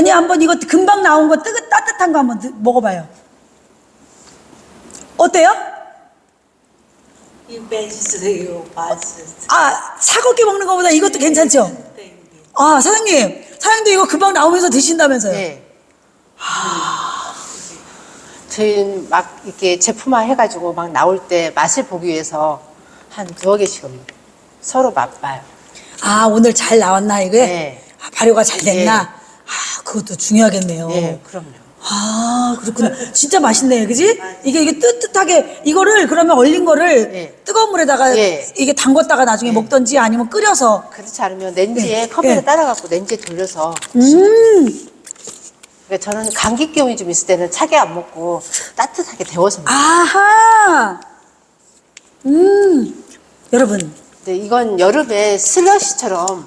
언니 한번 이거 금방 나온 거 뜨거 따뜻한 거 한번 드- 먹어봐요. 어때요? 이 맛있어요. 맛있어. 아 차갑게 먹는 것보다 이것도 괜찮죠? 네. 아 사장님, 사장님도 이거 금방 나오면서 드신다면서요? 네. 저희는 막 이렇게 제품화 해가지고 막 나올 때 맛을 보기 위해서 한 두어 개씩 서로 맛봐요. 아 오늘 잘 나왔나 이게? 네. 아, 발효가 잘 됐나? 그것도 중요하겠네요. 네, 그럼요. 아 그렇구나. 진짜 맛있네, 그지? 이게 이게 뜨뜻하게 이거를 그러면 얼린 거를 네. 뜨거운 물에다가 네. 이게 담궜다가 나중에 먹던지 아니면 끓여서. 그렇지 않으면 렌즈에 네. 컴퓨터 네. 따라갖고 렌즈에 돌려서 음. 그러니까 저는 감기 기운이 좀 있을 때는 차게 안 먹고 따뜻하게 데워서 먹어요. 아하. 음. 여러분. 근데 이건 여름에 슬러시처럼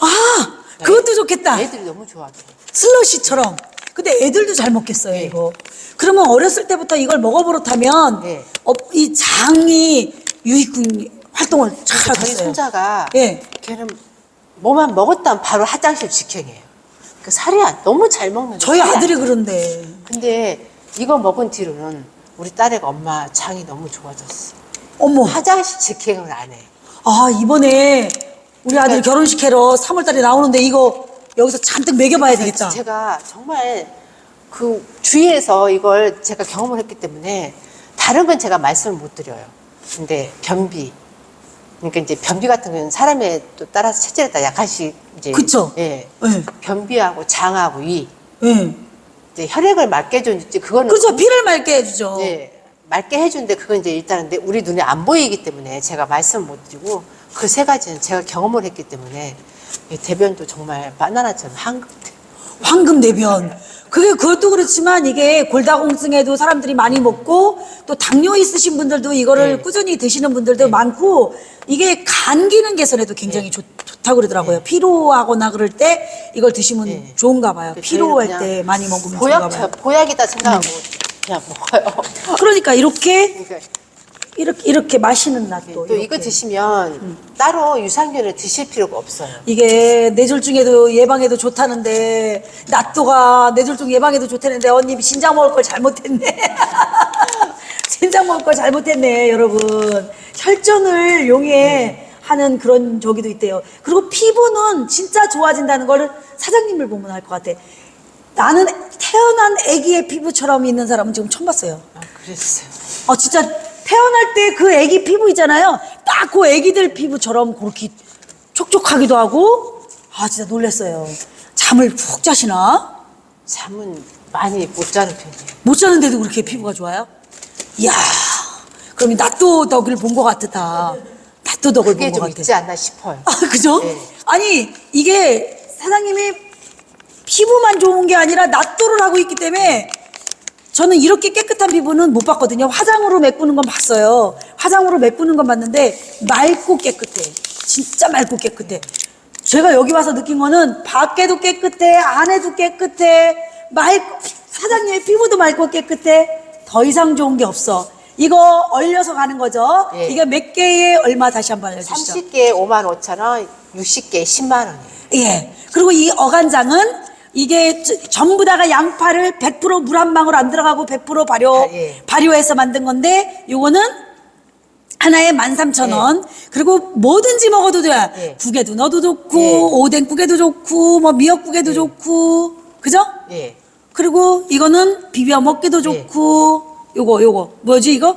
아 그것도 좋겠다. 애들이 너무 좋아해요. 슬러시처럼. 근데 애들도 잘 먹겠어요, 네. 이거. 그러면 어렸을 때부터 이걸 먹어버릇하면 네. 어, 이 장이 유익균 활동을 잘 저희 하겠어요. 손자가 예. 걔는 뭐만 먹었다면 바로 화장실 직행이에요. 그 살이 안- 너무 잘 먹는 저희 살이 안 아들이. 그런데. 근데 이거 먹은 뒤로는 우리 딸애가 엄마 장이 너무 좋아졌어. 어머. 화장실 직행을 안 해. 아, 이번에 우리 아들 그러니까- 결혼식 하러 3월달에 나오는데 이거 여기서 잔뜩 먹여봐야 되겠다. 제가 정말 그 주위에서 이걸 제가 경험을 했기 때문에 다른 건 제가 말씀을 못 드려요. 근데 변비. 그러니까 이제 변비 같은 건 사람에 또 따라서 체질에 따라 약간씩 이제 그쵸? 예. 예. 변비하고 장하고 위 예. 이제 혈액을 맑게 해주는지 그거는 그렇죠. 피를 맑게 해주죠. 예, 맑게 해주는데 그건 이제 일단은 내- 우리 눈에 안 보이기 때문에 제가 말씀 못 드리고 그 세 가지는 제가 경험을 했기 때문에 이 대변도 정말 바나나처럼 황금 황금 내변. 그게 그것도 그렇지만 이게 골다공증에도 사람들이 많이 먹고 또 당뇨 있으신 분들도 이거를 네. 꾸준히 드시는 분들도 많고 이게 간 기능 개선에도 굉장히 좋, 좋다고 그러더라고요. 피로하거나 그럴 때 이걸 드시면 네. 좋은가 봐요. 그 피로할 때 많이 먹으면 보약, 좋은가 봐요. 보약이다 생각하고 그냥 먹어요. 그러니까 이렇게 그러니까 이렇게 이렇게 마시는 낫또 또 이거 드시면 따로 유산균을 드실 필요가 없어요. 이게 뇌졸중에도 예방에도 좋다는데 낫또가 뇌졸중 예방에도 좋다는데 언니 신장 먹을 걸 잘못했네. 신장 먹을 걸 잘못했네, 여러분. 혈전을 용해 하는 그런 저기도 있대요. 그리고 피부는 진짜 좋아진다는 거를 사장님을 보면 알 것 같아. 나는 태어난 아기의 피부처럼 있는 사람은 지금 처음 봤어요. 아, 그랬어요. 아 진짜 태어날 때그 아기 피부 있잖아요. 딱그 아기들 피부처럼 그렇게 촉촉하기도 하고 아 진짜 놀랐어요. 잠을 푹 자시나? 잠은 많이 못 자는 편이에요. 못 자는데도 그렇게 피부가 좋아요? 이야 그럼 이 낫도 덕을 본 것 같다. 낫도 덕을 그게 본것좀 같아. 있지 않나 싶어요. 아 그죠? 네. 아니 이게 사장님이 피부만 좋은 게 아니라 낫도를 하고 있기 때문에 저는 이렇게 깨끗한 피부는 못 봤거든요. 화장으로 메꾸는 건 봤어요. 화장으로 메꾸는 건 봤는데 맑고 깨끗해. 진짜 맑고 깨끗해. 제가 여기 와서 느낀 거는 밖에도 깨끗해, 안에도 깨끗해, 맑고 사장님의 피부도 맑고 깨끗해. 더 이상 좋은 게 없어. 이거 얼려서 가는 거죠. 예. 이게 몇 개에 얼마 다시 한번 알려주시죠. 30개에 5만 5천 원, 60개에 10만 원이에요. 예. 그리고 이 어간장은 이게 저- 전부 다가 양파를 100%물 한 방울 안 들어가고 100% 발효, 아, 예. 발효해서 만든 건데 요거는 하나에 13,000원. 그리고 뭐든지 먹어도 돼. 예. 국에도 넣어도 좋고, 예. 오뎅국에도 좋고, 뭐 미역국에도 좋고. 그죠? 예. 그리고 이거는 비벼 먹기도 좋고, 요거, 요거. 뭐지, 이거?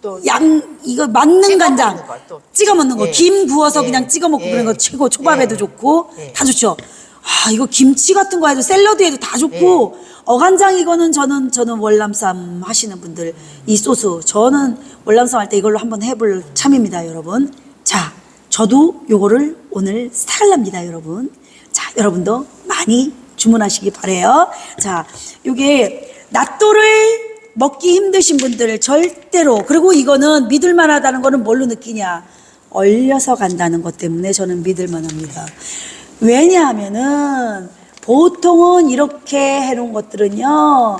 또 양, 이거 맞는 간장. 찍어 먹는 거. 예. 김 구워서 예. 그냥 찍어 먹고 예. 그런 거 최고. 초밥에도 예. 좋고. 예. 다 좋죠. 아, 이거 김치 같은 거 해도 샐러드에도 다 좋고. 예. 어간장 이거는 저는, 저는 월남쌈 하시는 분들 이 소스. 저는 월남쌈 할 때 이걸로 한번 해볼 참입니다, 여러분. 자, 저도 요거를 오늘 사갈랍니다, 여러분. 자, 여러분도 많이 주문하시기 바래요. 자, 요게 낫또를 먹기 힘드신 분들 절대로 그리고 이거는 믿을 만하다는 거는 뭘로 느끼냐? 얼려서 간다는 것 때문에 저는 믿을 만합니다. 왜냐하면은 보통은 이렇게 해놓은 것들은요.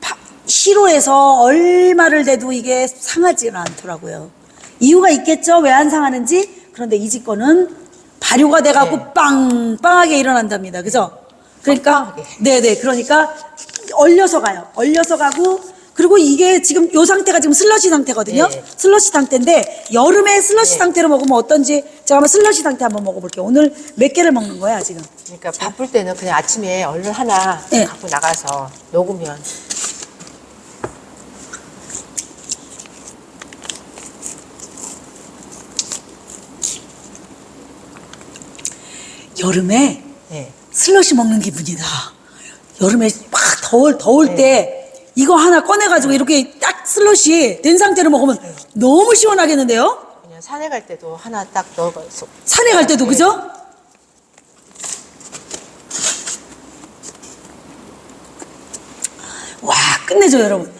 파- 시로에서 얼마를 대도 이게 상하지는 않더라고요. 이유가 있겠죠? 왜 안 상하는지? 그런데 이 집 거는 발효가 돼갖고 네. 빵빵하게 일어난답니다. 그죠? 그러니까 뻑뻑하게. 네네 그러니까 얼려서 가요. 얼려서 가고 그리고 이게 지금 요 상태가 지금 슬러시 상태거든요. 예. 슬러시 상태인데 여름에 슬러시 예. 상태로 먹으면 어떤지 제가 한번 슬러시 상태 한번 먹어볼게요. 오늘 몇 개를 먹는 거야 지금? 그러니까 바쁠 때는 그냥 아침에 얼른 하나 네. 갖고 나가서 녹으면 여름에 예. 슬러시 먹는 기분이다. 여름에 막 더울 더울 네. 때 이거 하나 꺼내가지고 이렇게 딱 슬러시 된 상태로 먹으면 너무 시원하겠는데요? 그냥 산에 갈 때도 하나 딱 넣어서 산에 갈 때도 네. 그죠? 와 끝내줘 여러분.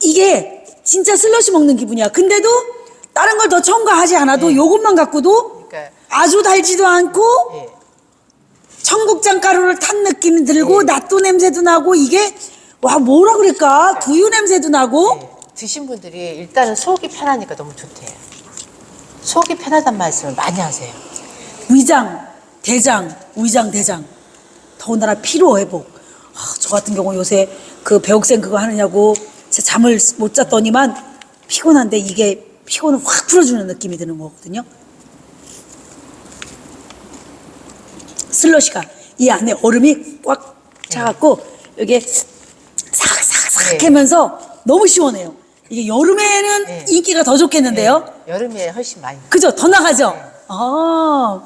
이게 진짜 슬러시 먹는 기분이야. 근데도 다른 걸 더 첨가하지 않아도 네. 요것만 갖고도 그러니까 아주 달지도 않고 예. 청국장 가루를 탄 느낌이 들고 네. 낫또 냄새도 나고 이게 와 뭐라 그럴까 두유 냄새도 나고 예. 드신 분들이 일단은 속이 편하니까 너무 좋대요. 속이 편하단 말씀을 많이 하세요. 위장 대장 위장 대장 더군다나 피로 회복 아, 저 같은 경우 요새 그 배옥생 그거 하느냐고 진짜 잠을 못 잤더니만 피곤한데 이게 피곤을 확 풀어주는 느낌이 드는 거거든요 슬러시가 이 안에 얼음이 꽉 차갖고 여기에 네. 하면서 너무 시원해요 이게 여름에는 네. 인기가 더 좋겠는데요 예. 여름에 훨씬 많이. 그죠? 더 나가죠? 네. 아.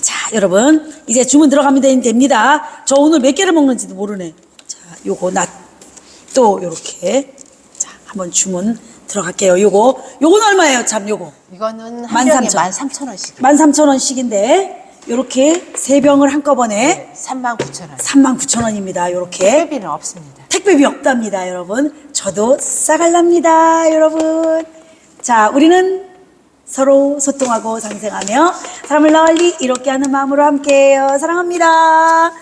자, 여러분. 이제 주문 들어가면 됩니다. 저 오늘 몇 개를 먹는지도 모르네. 자, 요거 낫또 요렇게. 자, 한번 주문 들어갈게요. 요거. 요건 얼마예요? 참, 요거. 이거는 한 병에 13,000. 13,000원씩. 13,000원씩인데, 요렇게 세 병을 한꺼번에 네. 39,000원. 39,000원입니다. 요렇게. 회비는 없습니다. 택배비 없답니다, 여러분. 저도 싸갈랍니다, 여러분. 자, 우리는 서로 소통하고 상생하며 사람을 널리 이롭게 하는 마음으로 함께해요. 사랑합니다.